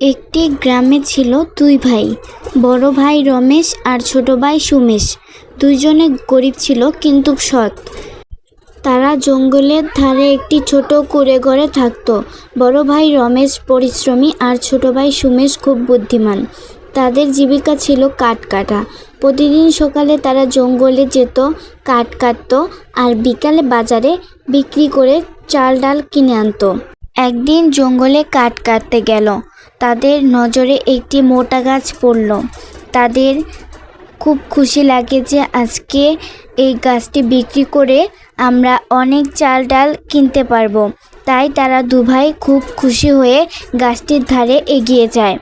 একটি গ্রামে ছিল দুই ভাই, বড় ভাই রমেশ আর ছোট ভাই সুমেশ। দুইজনে গরিব ছিল কিন্তু সৎ। তারা জঙ্গলের ধারে একটি ছোট কুড়ে ঘরে থাকতো। বড় ভাই রমেশ পরিশ্রমী আর ছোট ভাই সুমেশ খুব বুদ্ধিমান। তাদের জীবিকা ছিল কাঠ কাটা। প্রতিদিন সকালে তারা জঙ্গলে যেত, কাঠ কাটতো আর বিকালে বাজারে বিক্রি করে চাল ডাল কিনে আনতো। একদিন জঙ্গলে কাঠ কাটতে গেল। তাদের নজরে একটি মোটা গাছ পড়ল। তাদের খুব খুশি লাগে যে আজকে এই গাছটি বিক্রি করে আমরা অনেক চাল ডাল কিনতে পারব। তাই তারা দুভাই খুব খুশি হয়ে গাছটির ধারে এগিয়ে যায়।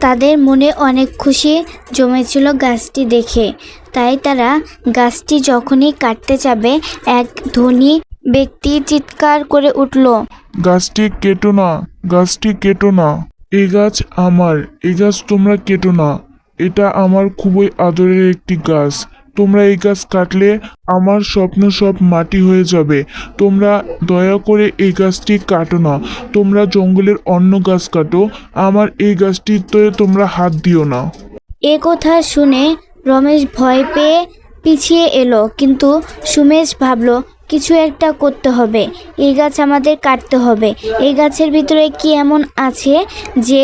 তাদের মনে অনেক খুশি জমেছিল গাছটি দেখে। তাই তারা গাছটি যখনই কাটতে যাবে, এক ধনী ব্যক্তি চিৎকার করে উঠল, গাছটি কেটো না, গাছটি কেটো না। এই গাছ আমার, এই গাছ তোমরা কেটো না। এটা আমার খুবই আদরের একটি গাছ। তোমরা এই গাছ কাটলে আমার স্বপ্ন সব মাটি হয়ে যাবে। তোমরা দয়া করে এই গাছটি কাটো না। তোমরা জঙ্গলের অন্য গাছ কাটো। আমার এই গাছটিতে তোমরা হাত দিও না। এ কথা শুনে রমেশ ভয় পেয়ে পিছিয়ে এলো, কিন্তু সুমেশ ভাবলো কিছু একটা করতে হবে। এই গাছ আমাদের কাটতে হবে। এই গাছের ভিতরে কি এমন আছে যে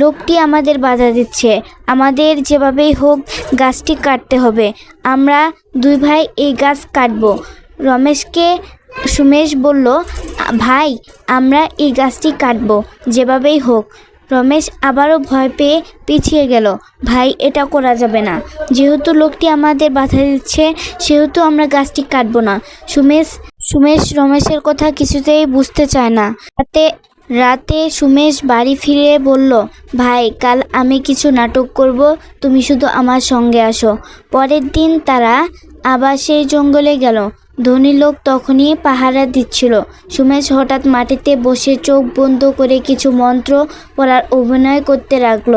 লোকটি আমাদের বাধা দিচ্ছে? আমাদের যেভাবেই হোক গাছটি কাটতে হবে। আমরা দুই ভাই এই গাছ কাটবো। রমেশকে সুমেশ বলল, ভাই, আমরা এই গাছটি কাটবো, যেভাবেই হোক। রমেশ আবারও ভয় পেয়ে পিছিয়ে গেল। ভাই, এটা করা যাবে না। যেহেতু লোকটি আমাদের বাধা দিচ্ছে, সেহেতু আমরা গাছটি কাটবো না। সুমেশ সুমেশ রমেশের কথা কিছুতেই বুঝতে চায় না। তাতে রাতে সুমেশ বাড়ি ফিরে বলল, ভাই, কাল আমি কিছু নাটক করব, তুমি শুধু আমার সঙ্গে আসো। পরের দিন তারা আবার সেই জঙ্গলে গেল। ধনী লোক তখনই পাহারা দিচ্ছিল। সুমেশ হঠাৎ মাটিতে বসে চোখ বন্ধ করে কিছু মন্ত্র পড়ার অভিনয় করতে লাগল।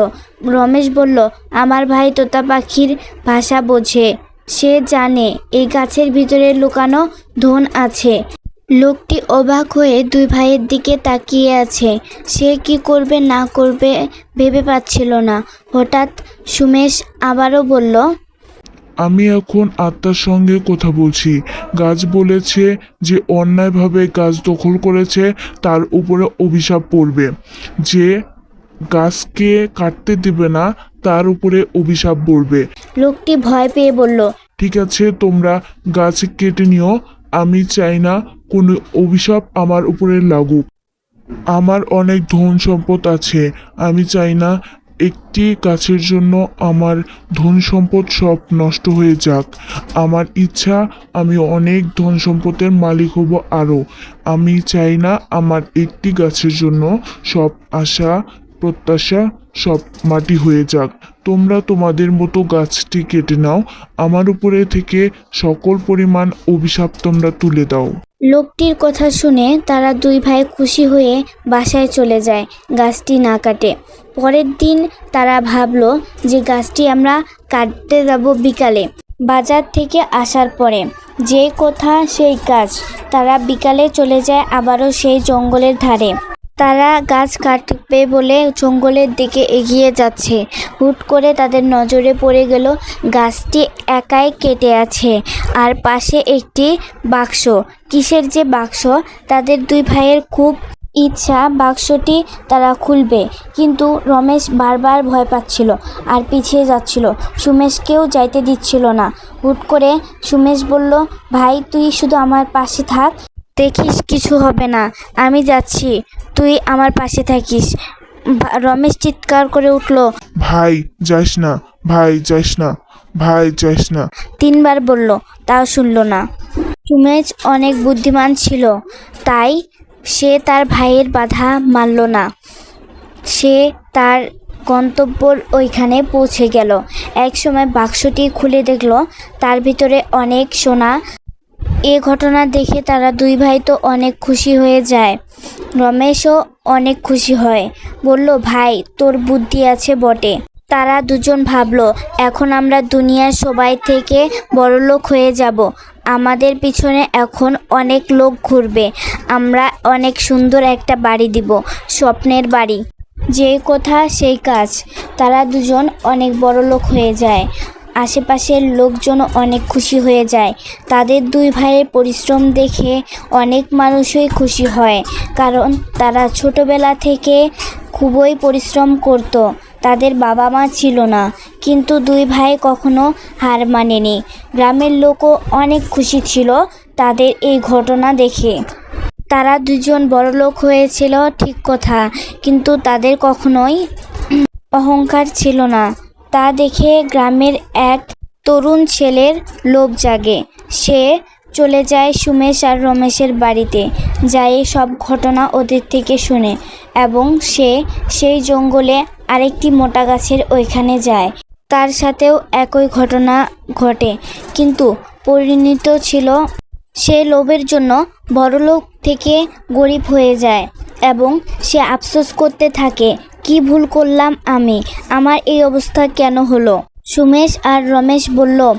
রমেশ বলল, আমার ভাই তোতা পাখির ভাষা বোঝে। সে জানে, এই গাছের ভিতরে লুকানো ধন আছে। লোকটি অবাক হয়ে দুই ভাইয়ের দিকে তাকিয়ে আছে। সে কি করবে না করবে ভেবে পাচ্ছিল না। হঠাৎ সুমেশ আবারও বলল আমি এখন আত্মার সঙ্গে কথা বলছি। গাছ বলেছে যে অন্যায়ভাবে গাছ দখল করেছে তার উপরে অভিশাপ পড়বে। যে গাছকে কাটতে দিবে না তার উপরে অভিশাপ পড়বে। লোকটি ভয় পেয়ে বলল ঠিক আছে তোমরা গাছ কেটে নিও আমি চাই না কোনো অভিশাপ আমার উপরে লাগুক। আমার অনেক ধন সম্পদ আছে আমি চাই না একটি গাছের জন্য আমার ধন সম্পদ সব নষ্ট হয়ে যাক। আমার ইচ্ছা, আমি অনেক ধন সম্পদের মালিক হব আরও। আমি চাই না আমার একটি গাছের জন্য সব আশা, প্রত্যাশা সব মাটি হয়ে যাক। তোমরা তোমাদের মতো গাছটি কেটে নাও। আমার উপরে থেকে সকল পরিমাণ অভিশাপ তোমরা তুলে দাও। লোকটির কথা শুনে তারা দুই ভাই খুশি হয়ে বাসায় চলে যায়, গাছটি না কাটে। পরের দিন তারা ভাবল যে গাছটি আমরা কাটতে যাব বিকালে। বাজার থেকে আসার পরে যে কথা সেই কাজ। তারা বিকালে চলে যায় আবারও সেই জঙ্গলের ধারে। তারা গাছ কাটবে বলে জঙ্গলের দিকে এগিয়ে যাচ্ছে। হুট করে তাদের নজরে পড়ে গেল, গাছটি একাই কেটে আছে। আর পাশে একটি বাক্স। কিসের যে বাক্স? তাদের দুই ভাইয়ের খুব ইচ্ছা বাক্সটি তারা খুলবে। কিন্তু রমেশ বারবার ভয় পাচ্ছিল আর পিছিয়ে যাচ্ছিল। সুমেশকেও যাইতে দিচ্ছিল না। হুট করে সুমেশ বলল, ভাই, তুই শুধু আমার পাশে থাক। দেখিস কিছু হবে না। আমি যাচ্ছি। তুই আমার পাশে থাকিস। রমেশ চিৎকার করে উঠল ভাই যাস না। ভাই যাস না। ভাই যাস না। তিনবার বলল তাও শুনল না। সুমেশ অনেক বুদ্ধিমান ছিল তাই সে তার ভাইয়ের বাধা মানল না। সে তার গন্তব্যর ওইখানে পৌঁছে গেল। এক সময় বাক্সটি খুলে দেখল তার ভিতরে অনেক সোনা এ ঘটনা দেখে তারা দুই ভাই তো অনেক খুশি হয়ে যায়। রমেশও অনেক খুশি হয়। বলল, ভাই, তোর বুদ্ধি আছে বটে। তারা দুজন ভাবলো, এখন আমরা দুনিয়ার সবাই থেকে বড়লোক হয়ে যাব। আমাদের পিছনে এখন অনেক লোক ঘুরবে। আমরা অনেক সুন্দর একটা বাড়ি দিব, স্বপ্নের বাড়ি। যে কথা, সেই কাজ। তারা দুজন অনেক বড় লোক হয়ে যায়। আশেপাশের লোকজন অনেক খুশি হয়ে যায়। তাদের দুই ভাইয়ের পরিশ্রম দেখে অনেক মানুষই খুশি হয়, কারণ তারা ছোটবেলা থেকে খুবই পরিশ্রম করত। তাদের বাবা মা ছিল না, কিন্তু দুই ভাই কখনো হার মানেনি। গ্রামের লোকও অনেক খুশি ছিল তাদের এই ঘটনা দেখে। তারা দুজন বড়লোক হয়েছিল, ঠিক কথা, কিন্তু তাদের কখনোই অহংকার ছিল না। তা দেখে গ্রামের এক তরুণ ছেলের লোভ জাগে। সে চলে যায় সুমেশ আর রমেশের বাড়িতে, যায় সব ঘটনা ওদের থেকে শুনে এবং সে সেই জঙ্গলে আরেকটি মোটা গাছের ওইখানে যায়। তার সাথেও একই ঘটনা ঘটে, কিন্তু পরিণত ছিল সে লোভের জন্য বড়লোক থেকে গরিব হয়ে যায় এবং সে আফসোস করতে থাকে কি ভুল করলাম আমি? আমার এই অবস্থা কেন হলো? সুমেশ আর রমেশ বলল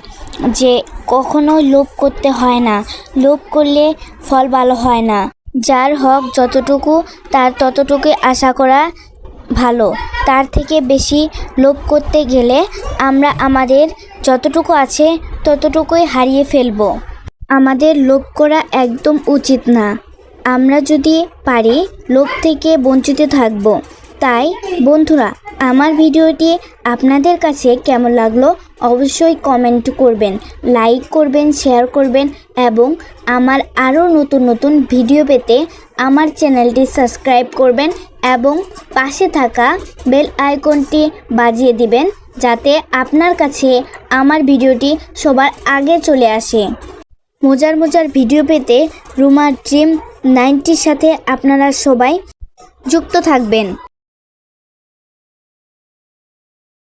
যে কখনোই লোভ করতে হয় না। লোভ করলে ফল ভালো হয় না। যার হক যতটুকু, তার ততটুকুই আশা করা ভালো। তার থেকে বেশি লোভ করতে গেলে আমরা আমাদের যতটুকু আছে, ততটুকুই হারিয়ে ফেলব। আমাদের লোভ করা একদম উচিত না। আমরা যদি পারি, লোভ থেকে বঞ্চিত থাকব। তাই, বন্ধুরা, আমার ভিডিওটি আপনাদের কাছে কেমন লাগল অবশ্যই কমেন্ট করবেন লাইক করবেন শেয়ার করবেন এবং আমার আরও নতুন নতুন ভিডিও পেতে আমার চ্যানেলটি সাবস্ক্রাইব করবেন এবং পাশে থাকা বেল আইকনটি বাজিয়ে দিবেন যাতে আপনার কাছে আমার ভিডিওটি সবার আগে চলে আসে। মজার মজার ভিডিও পেতে রুমার ড্রিম নাইনটির সাথে আপনারা সবাই যুক্ত থাকবেন।